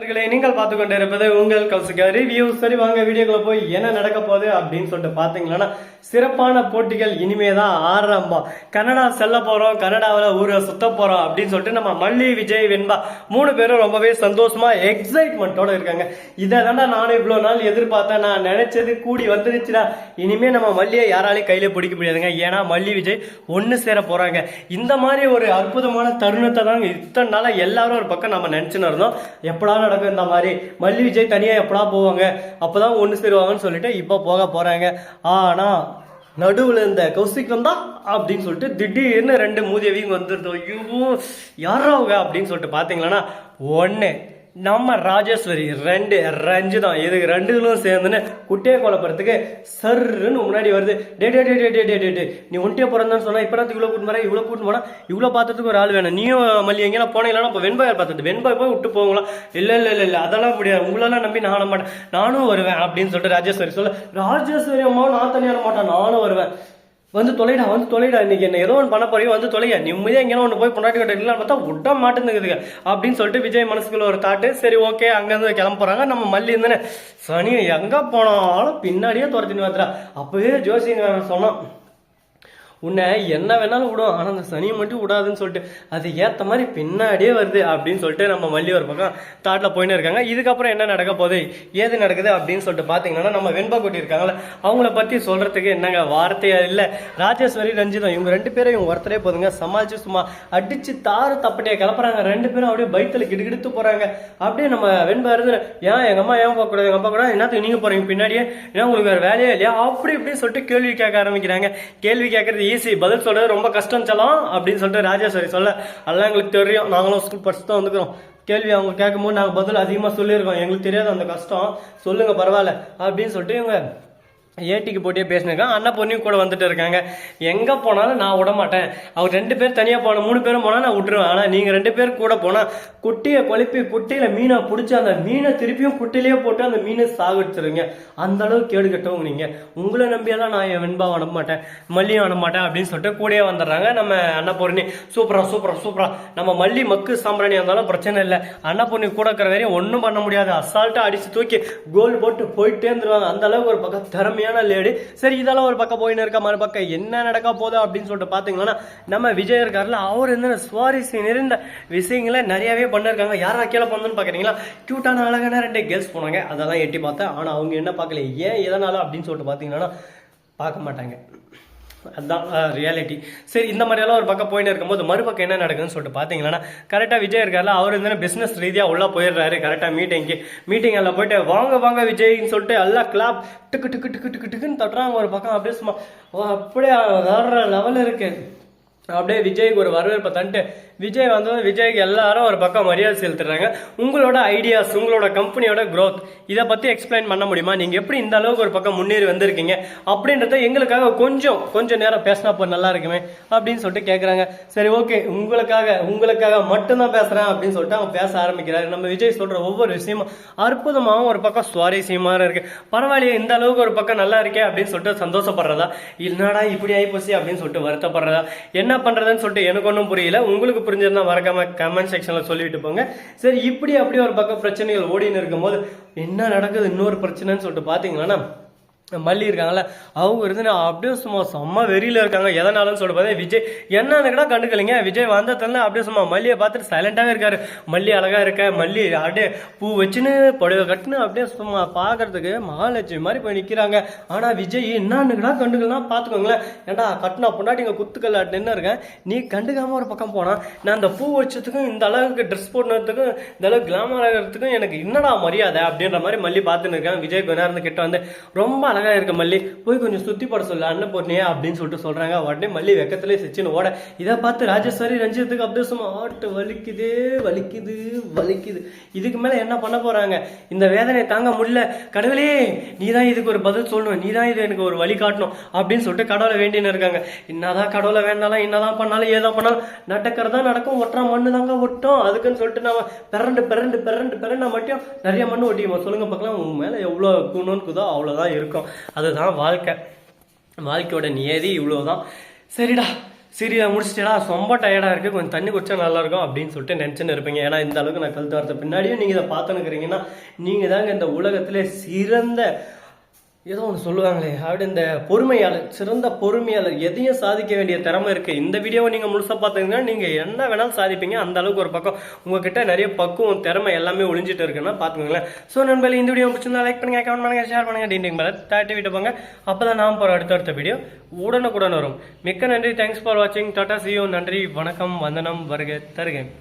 நண்பர்களே, நீங்கள் பார்த்துக்கொண்டிருப்பது உங்கள் கௌசிகா ரிவ்யூ சரி வாங்க வீடியோக்குள்ள போய் என்ன நடக்க போகுது அப்படின்னு சொல்லிட்டு பார்த்தீங்கன்னா சிறப்பான போட்டிகள் இனிமேதான் ஆரம்பம். கனடா செல்ல போறோம் கனடாவில் ஊரை சுத்த போறோம் அப்படின்னு சொல்லிட்டு நம்ம மல்லி விஜய் வெண்பா மூணு பேரும் ரொம்பவே சந்தோஷமா எக்ஸைட்மெண்ட்டோட இருக்காங்க. இதை தாண்டா நானும் இவ்வளோ நாள் எதிர்பார்த்தேன். நான் நினைச்சது கூடி வந்துருச்சுடா. இனிமே நம்ம மல்லியை யாராலையும் கையில் பிடிக்க முடியாதுங்க. ஏன்னா மல்லி விஜய் ஒன்னு சேர போறாங்க. இந்த மாதிரி ஒரு அற்புதமான தருணத்தை தான் இத்தனை நாளாக எல்லாரும் ஒரு பக்கம் நம்ம நினச்சின்னு இருந்தோம். எப்படா நடக்கும் இந்த மாதிரி. மல்லி விஜய் தனியாக எப்படா போவாங்க? அப்பதான் ஒன்று சேருவாங்கன்னு சொல்லிட்டு இப்போ போக போறாங்க. ஆனா நடுவுல இந்த கௌசிக் வந்தா? அப்படின்னு சொல்லிட்டு திடீர்னு ரெண்டு மூதேவிங்க வந்துருந்தோம் ஐயோ யாரா அவங்க அப்படின்னு சொல்லிட்டு பாத்தீங்களன்னா ஒன்று நம்ம ராஜேஸ்வரி ரெண்டு ரஞ்சிதம் இதுக்கு ரெண்டுகளும் சேர்ந்துன்னு குட்டையை குழப்பறதுக்கு சர்ன்னு முன்னாடி வருது. டே டே டே டே டே டே டே டே நீ ஒன்றிய பிறந்தான்னு சொன்னா இப்போ இவ்வளோ கூட்டு வர? இவ்வளோ கூட்டு போனால் இவ்வளோ பார்த்துறதுக்கு ஒரு ஆள் வேணும். நீயும் மல்லி எங்கேயா போனீங்களா இப்போ வெண்பாய் பார்த்தது வெண்பாய் போய் விட்டு போங்களா இல்லை இல்லை இல்லை இல்லை அதெல்லாம் முடியாது. உங்களெல்லாம் நம்பி நானும் மாட்டேன். நானும் வருவேன் அப்படின்னு சொல்லிட்டு ராஜேஸ்வரி சொல்ல. ராஜேஸ்வரி அம்மா நான் தனியாக மாட்டேன். நானும் வருவேன். வந்து தொலைடா வந்து தொலைடா. இன்னைக்கு என்ன ஏதோ ஒன்று பண்ண போறீங்க வந்து தொலைங்க நிம்மதியாக எங்கேயோ ஒன்று போய் பொண்டாட்டி கிட்ட இல்லை பார்த்தா விட மாட்டேங்குதுங்க அப்படின்னு சொல்லிட்டு விஜய் மனசுக்குள்ள ஒரு தாட்டு சரி ஓகே அங்கேருந்து கிளம்புறாங்க நம்ம மல்லி இருந்தானே சனி எங்கே போனாலும் பின்னாடியே துரத்தின்னு வந்துடா அப்பவே ஜோசிங்க சொன்னோம் உன்னை என்ன வேணாலும் விடும். ஆனால் அந்த சனியை மட்டும் விடாதுன்னு சொல்லிட்டு அது ஏற்ற மாதிரி பின்னாடியே வருது அப்படின்னு சொல்லிட்டு நம்ம மல்லி ஒரு பக்கம் தாட்டில் போயின்னு இருக்காங்க. இதுக்கப்புறம் என்ன நடக்க போகுது? ஏது நடக்குது அப்படின்னு சொல்லிட்டு பார்த்தீங்கன்னா நம்ம வெண்பா கொட்டி இருக்காங்களே அவங்கள பற்றி சொல்கிறதுக்கு என்னங்க வார்த்தையா இல்லை. ராஜேஸ்வரி ரஞ்சிதம் இவங்க ரெண்டு பேரும் இவங்க ஒருத்தரே போதுங்க. சமாளிச்சு சும்மா அடித்து தாறு தப்பட்டியை கிளப்புறாங்க. ரெண்டு பேரும் அப்படியே பைத்தில் கிடுகிடுத்து போகிறாங்க அப்படியே நம்ம வெண்பா இருந்து ஏன் எங்கள் அம்மா ஏன் போகக்கூடாது எங்கள் அப்பா கூட என்னத்துக்கு நீங்கள் போகிறீங்க பின்னாடியே ஏன் உங்களுக்கு வேறு வேலையே இல்லையா? அப்படி இப்படின்னு சொல்லிட்டு கேள்வி கேட்க ஆரம்பிக்கிறாங்க. கேள்வி கேட்கறது ஈஸி பதில் சொல்கிறது ரொம்ப கஷ்டம் சொல்லலாம் அப்படின்னு சொல்லிட்டு ராஜேஸ்வரி சொல்ல. அதெல்லாம் எங்களுக்கு தெரியும். நாங்களும் ஸ்கூல் படிச்சு தான் வந்துக்கிறோம் கேள்வி அவங்க கேட்கும்போது நாங்கள் பதில் அதிகமாக சொல்லியிருக்கோம். எங்களுக்கு தெரியாது அந்த கஷ்டம். சொல்லுங்கள் பரவாயில்ல அப்படின்னு சொல்லிட்டு இவங்க ஏட்டிக்கு போட்டியே பேசினிருக்காங்க அண்ணன் பொண்ணையும் கூட வந்துட்டு இருக்காங்க. எங்கே போனாலும் நான் விட மாட்டேன். அவர் ரெண்டு பேர் தனியாக போன மூணு பேரும் போனால் நான் விட்டுருவேன். ஆனால் நீங்கள் ரெண்டு பேர் கூட போனால் குட்டியை கொழுப்பி குட்டியில் மீனை பிடிச்சி அந்த மீனை திருப்பியும் குட்டிலேயே போட்டு அந்த மீனை சாகடிச்சிருங்க. அந்த அளவுக்கு கேடு கட்டவங்க நீங்கள் உங்களை நம்பியெல்லாம் நான் என் வெண்பா அனுப்ப மாட்டேன். மல்லியும் அனுப்ப மாட்டேன் அப்படின்னு சொல்லிட்டு கூடயே வந்துடுறாங்க. நம்ம அன்னபூர்ணி சூப்பரா சூப்பரா சூப்பரா. நம்ம மல்லி மக்கு சாம்பிராணி இருந்தாலும் பிரச்சனை இல்லை. அன்னபூர்ணி கூட இருக்கிற வரையும் ஒன்றும் பண்ண முடியாது. அசால்ட்டாக அடித்து தூக்கி கோல் போட்டு போயிட்டே இருந்துருவாங்க. அந்த அளவுக்கு ஒரு பக்கம் திறமையான லேடி சரி இதெல்லாம் ஒரு பக்கம் போயின்னு இருக்க மறுபக்கம் என்ன நடக்க போகுது அப்படின்னு சொல்லிட்டு பார்த்தீங்கன்னா நம்ம விஜய் இருக்காருல அவர் என்ன சுவாரஸ்யம் நிறைந்த விஷயங்களை நிறையவே பண்ணிருக்காங்க. யாரா கீழே பண்ணணும்னு பார்க்குறீங்களா க்யூட்டான அழகான ரெண்டு கேர்ள்ஸ் போனாங்க. அதெல்லாம் எட்டி பார்த்தேன். ஆனால் அவங்க என்ன பார்க்கல? ஏன் எதனால அப்படின்னு சொல்லிட்டு பார்த்தீங்கன்னா பார்க்க மாட்டாங்க. அதுதான் ரியாலிட்டி சரி இந்த மாதிரியெல்லாம் ஒரு பக்கம் போயிட்டு இருக்கும்போது மறுபக்கம் என்ன நடக்குதுன்னு சொல்லிட்டு பார்த்தீங்கன்னா கரெக்டாக விஜய் இருக்கார்ல அவர் இருந்தாலும் பிஸ்னஸ் ரீதியாக உள்ளே போயிடுறாரு கரெக்டாக மீட்டிங்க்கு மீட்டிங் எல்லாம் போயிட்டு வாங்க வாங்க விஜய்ன்னு சொல்லிட்டு எல்லாம் கிளாப் டிக்கு டிக்கு டிக்கு டிக்கு டிக்குன்னு தட்டுறாங்க ஒரு பக்கம். அப்படியே சும்மா ஓ, அப்படியே? வேற லெவல் இருக்கு. அப்படியே விஜய்க்கு ஒரு வரவேற்பை தந்துட்டு விஜய் வந்ததும் விஜய்க்கு எல்லாரும் ஒரு பக்கம் மரியாதை செலுத்துறாங்க. உங்களோட ஐடியாஸ் உங்களோட கம்பெனியோட க்ரோத் இதை பற்றி எக்ஸ்பிளைன் பண்ண முடியுமா? நீங்கள் எப்படி இந்த அளவுக்கு ஒரு பக்கம் முன்னேறி வந்திருக்கீங்க? அப்படின்றத எங்களுக்காக கொஞ்சம் கொஞ்சம் நேரம் பேசினா இப்போ நல்லா இருக்குமே? அப்படின்னு சொல்லிட்டு கேட்குறாங்க சரி ஓகே உங்களுக்காக உங்களுக்காக மட்டும்தான் பேசுகிறேன் அப்படின்னு சொல்லிட்டு அவங்க பேச ஆரம்பிக்கிறாரு. நம்ம விஜய் சொல்கிற ஒவ்வொரு விஷயமும் அற்புதமாகவும் ஒரு பக்கம் சுவாரஸ்யமாக இருக்கு. பரவாயில்லையே இந்த அளவுக்கு ஒரு பக்கம் நல்லா இருக்கே அப்படின்னு சொல்லிட்டு சந்தோஷப்படுறதா? இல்லைனாடா இப்படி ஆகிப்போச்சு அப்படின்னு சொல்லிட்டு வருத்தப்படுறதா? என்ன பண்றதுன்னு சொல்லிட்டு எனக்கு ஒன்றும் புரியல. உங்களுக்கு புரிஞ்சிருந்தா மறக்காம கமெண்ட் செக்ஷன்ல சொல்லிட்டு போங்க. சரி இப்படி அப்படி ஒரு பக்கம் பிரச்சனைகள் ஓடின்னு இருக்கும்போது என்ன நடக்குது? இன்னொரு பிரச்சனைன்னு சொல்லிட்டு பாத்தீங்கன்னா மல்லி இருக்காங்கல்ல அவங்க இருந்து நான் அப்படியே சும்மா செம்ம வெறியில் இருக்காங்க. எதனாலன்னு சொல்ல பார்த்தா விஜய் என்னன்னு கூட கண்டுக்கலைங்க. விஜய் வந்ததுல அப்படியே சும்மா மல்லியை பார்த்துட்டு சைலண்டாவே இருக்காரு. மல்லி அழகாக இருக்க மல்லி அப்படியே பூ வச்சுன்னு புடவை கட்டுன்னு அப்படியே சும்மா பார்க்கறதுக்கு மகாலட்சுமி மாதிரி போய் நிற்கிறாங்க ஆனால் விஜய் என்னன்னு கூட கண்டுக்கலாம் பார்த்துக்கோங்களேன். ஏன்டா கட்டினா பொண்டாட்டி இங்கே குத்துக்கல் அப்படின்னு இருக்கேன் நீ கண்டுக்காம ஒரு பக்கம் போனால் நான் அந்த பூ வச்சதுக்கும் இந்த அளவுக்கு ட்ரெஸ் போடுறதுக்கும் இந்த அளவுக்கு கிளாமர் ஆகிறதுக்கும் எனக்கு என்னடா மரியாதை அப்படின்ற மாதிரி மல்லி பார்த்துன்னு இருக்கேன் விஜய் கொஞ்ச நேரம் கிட்ட வந்து ரொம்ப அழகா இருக்க மல்லி. போய் கொஞ்சம் சுத்தி பட சொல்ல பொண்ணே அப்படின்னு சொல்லிட்டு சொல்றாங்க. உடனே மல்லி வெக்கத்திலே சிச்சுன்னு ஓட. இதை பார்த்து ராஜேஸ்வரி ரஞ்சித்துக்கு அப்படியே சும்மா ஆட்டு வலிக்குது வலிக்குது வலிக்குது. இதுக்கு மேல என்ன பண்ண போறாங்க? இந்த வேதனையை தாங்க முடியல. கடவுளே நீ தான் இதுக்கு ஒரு பதில் சொல்லணும். நீ தான் இது எனக்கு ஒரு வழி காட்டணும் அப்படின்னு சொல்லிட்டு கடவுளை வேண்டின்னு இருக்காங்க. என்னதான் கடவுளை வேண்டாலும் என்னதான் பண்ணாலும் ஏதான் பண்ணாலும் நடக்கிறதா நடக்கும். ஒட்டுற மண்ணு தாங்க ஒட்டும். அதுக்குன்னு சொல்லிட்டு நம்ம பிறண்டு பிறண்டு பிறண்டு பிறண்டா மட்டும் நிறைய மண்ணு ஒட்டிக்குமா சொல்லுங்க பார்க்கலாம். உங்க மேல எவ்வளவு குணுக்குதோ அவ்வளவுதான் இருக்கும். அதுதான் வாழ்க்கை. வாழ்க்கையோட நியதி இவ்வளவுதான். சரிடா சரிடா முடிச்சிட்டா ரொம்ப டயர்டாக இருக்குது கொஞ்சம் தண்ணி குடிச்சா நல்லா இருக்கும் அப்படின்னு சொல்லிட்டு நினச்சின்னு இருப்பீங்க. ஏன்னா இந்த அளவுக்கு நான் கழுத்து வரத்த பின்னாடியும் நீங்கள் இதை பார்த்துன்னுக்கிறீங்கன்னா நீங்கள் தாங்க இந்த உலகத்திலே சிறந்த ஏதோ ஒன்று சொல்லுவாங்களே அப்படி இந்த பொறுமையாளர் சிறந்த பொறுமையாளர் எதையும் சாதிக்க வேண்டிய திறமை இருக்குது இந்த வீடியோவை நீங்கள் முழுசாக பார்த்தீங்கன்னா நீங்கள் என்ன வேணாலும் சாதிப்பீங்க அந்த அளவுக்கு ஒரு பக்கம். உங்ககிட்ட நிறைய பக்குவம் திறமை எல்லாமே ஒளிஞ்சிட்டு இருக்குன்னா பார்த்துக்கோங்களேன். ஸோ நண்பர்கள் இந்த வீடியோ பிடிச்சிருந்தா லைக் பண்ணுங்க கமெண்ட் பண்ணுங்க ஷேர் பண்ணுங்க டீண்டிங் மேலே தாட்டி விட்டு போங்க. அப்போ தான் நாம் போகிற அடுத்தடுத்த வீடியோ உடனுக்குடன் வரும். மிக்க நன்றி தேங்க்ஸ் ஃபார் வாட்சிங் டாட்டா சியோ நன்றி வணக்கம் வந்தனம் வருக தருகேன்